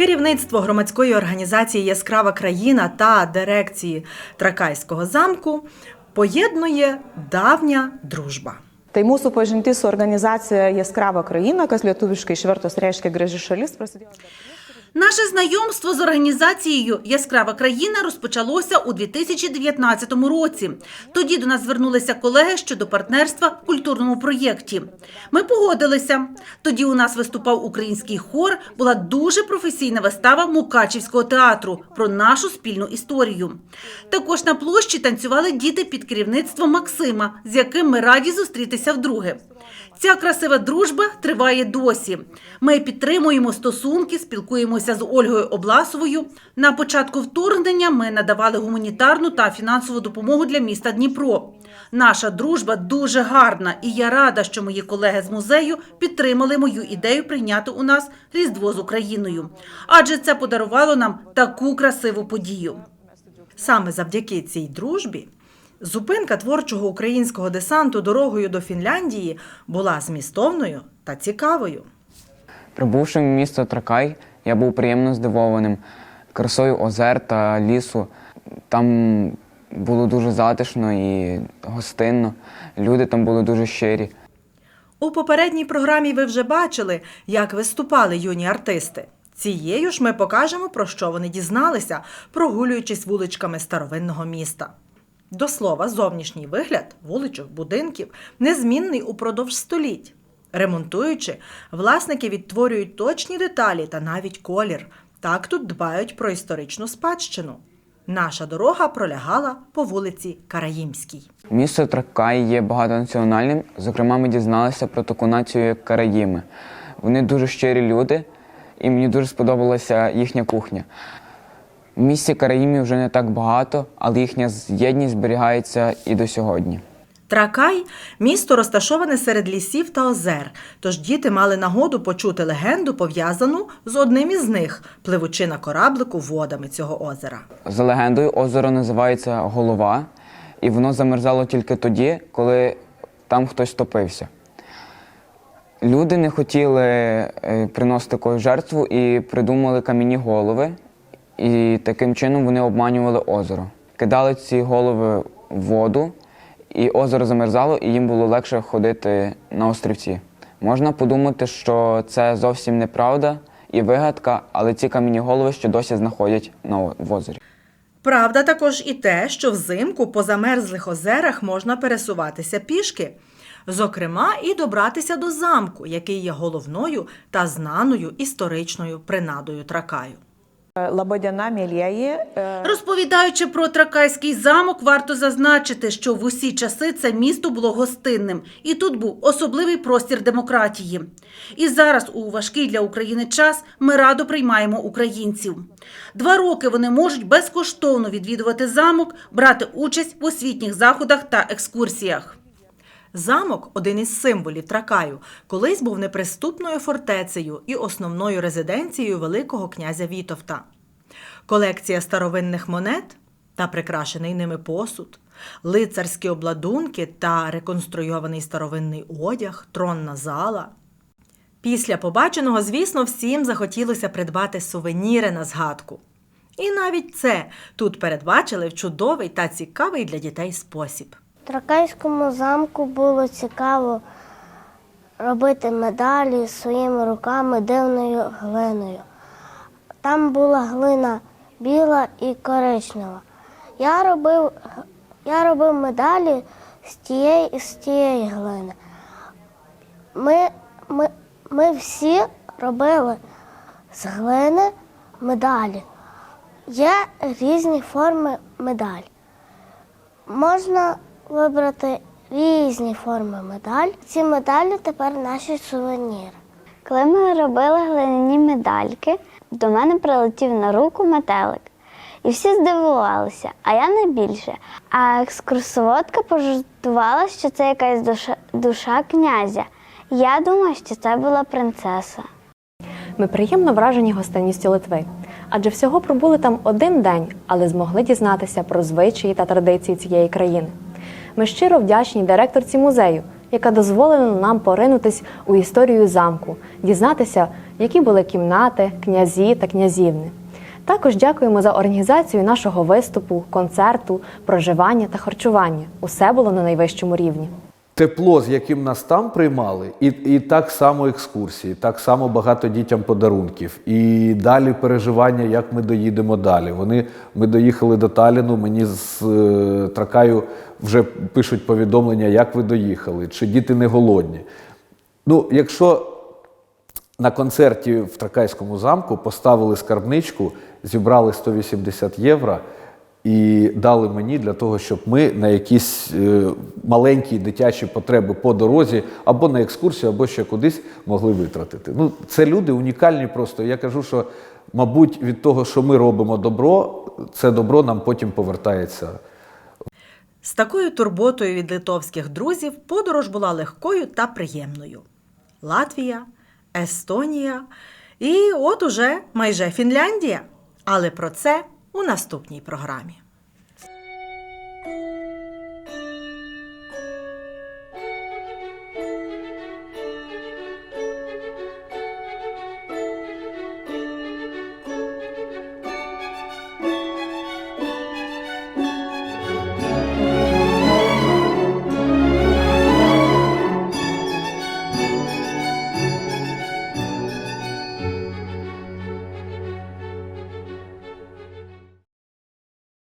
Керівництво громадської організації Яскрава країна та дирекції Тракайського замку поєднує давня дружба. Tai mūsų pažintis su organizacija Jaskravo Kraina, kas lietuviškai išvertus reiškia graži šalis, prasidėjo. Наше знайомство з організацією Яскрава країна розпочалося у 2019 році. Тоді до нас звернулися колеги щодо партнерства в культурному проєкті. Ми погодилися. Тоді у нас виступав український хор, була дуже професійна вистава Мукачівського театру про нашу спільну історію. Також на площі танцювали діти під керівництвом Максима, з яким ми раді зустрітися вдруге. Ця красива дружба триває досі. Ми підтримуємо стосунки, спілкуємося з Ольгою Обласовою. На початку вторгнення ми надавали гуманітарну та фінансову допомогу для міста Дніпро. Наша дружба дуже гарна, і я рада, що мої колеги з музею підтримали мою ідею прийняти у нас Різдво з Україною. Адже це подарувало нам таку красиву подію. Саме завдяки цій дружбі зупинка творчого українського десанту дорогою до Фінляндії була змістовною та цікавою. Прибувши в місто Тракай, я був приємно здивованим красою озер та лісу. Там було дуже затишно і гостинно. Люди там були дуже щирі. У попередній програмі ви вже бачили, як виступали юні артисти. Цією ж ми покажемо, про що вони дізналися, прогулюючись вуличками старовинного міста. До слова, зовнішній вигляд вуличок, будинків незмінний упродовж століть. Ремонтуючи, власники відтворюють точні деталі та навіть колір. Так тут дбають про історичну спадщину. Наша дорога пролягала по вулиці Караїмській. Місто Тракай є багатонаціональним. Зокрема, ми дізналися про таку націю, як Караїми. Вони дуже щирі люди, і мені дуже сподобалася їхня кухня. В місті Караїмів вже не так багато, але їхня єдність зберігається і до сьогодні. Тракай місто розташоване серед лісів та озер, тож діти мали нагоду почути легенду, пов'язану з одним із них, пливучи на кораблику водами цього озера. За легендою, озеро називається Голова, і воно замерзало тільки тоді, коли там хтось топився. Люди не хотіли е, приносити якусь жертву і придумали кам'яні голови, і таким чином вони обманювали озеро. Кидали ці голови в воду, і озеро замерзало, і їм було легше ходити на острівці. Можна подумати, що це зовсім неправда і вигадка, але ці кам'яні голови ще досі знаходять на в озері. Правда також і те, що взимку по замерзлих озерах можна пересуватися пішки. Зокрема, і добратися до замку, який є головною та знаною історичною принадою Тракаю. Labadiena, mėlyjeji. E, Розповідаючи про Тракайський замок, варто зазначити, що в усі часи це місто було гостинним, і тут був особливий простір демократії. І зараз, у важкий для України час, ми радо приймаємо українців. Два роки вони можуть безкоштовно відвідувати замок, брати участь в освітніх заходах та екскурсіях. Замок, один із символів Тракаю, колись був неприступною фортецею і основною резиденцією Великого князя Вітовта. Колекція старовинних монет та прикрашений ними посуд, лицарські обладунки та реконструйований старовинний одяг, тронна зала. Після побаченого, звісно, всім захотілося придбати сувеніри на згадку. І навіть це тут передбачили в чудовий та цікавий для дітей спосіб. В Тракайському замку було цікаво робити медалі своїми руками дивною глиною. Там була глина біла і коричнева. Я робив, я робив медалі з тієї, з тієї глини. Ми, ми, ми всі робили з глини медалі. Є різні форми медаль. Можна вибрати різні форми медаль. Ці медалі тепер наші сувеніри. Коли ми робили глиняні медальки, до мене прилетів на руку метелик. І всі здивувалися, а я найбільше. А екскурсоводка пожартувала, що це якась душа, душа князя. Я думаю, що це була принцеса. Ми приємно вражені гостинністю Литви, адже всього пробули там один день, але змогли дізнатися про звичаї та традиції цієї країни. Ми щиро вдячні директорці музею, яка дозволила нам поринутись у історію замку, дізнатися, які були кімнати, князі та князівни. Також дякуємо за організацію нашого виступу, концерту, проживання та харчування. Усе було на найвищому рівні. Тепло, з яким нас там приймали, і, і так само екскурсії, так само багато дітям подарунків. І далі переживання, як ми доїдемо далі. Вони, ми доїхали до Таліну, мені з е, Тракаю вже пишуть повідомлення, як ви доїхали, чи діти не голодні. Ну, якщо на концерті в Тракайському замку поставили скарбничку, зібрали 180 євро і дали мені для того, щоб ми на якісь е, маленькі дитячі потреби по дорозі або на екскурсію, або ще кудись могли витратити. Ну, це люди унікальні просто. Я кажу, що, мабуть, від того, що ми робимо добро, це добро нам потім повертається З такою турботою від литовських друзів подорож була легкою та приємною. Латвія, Естонія і от уже майже Фінляндія. Але про це у наступній програмі.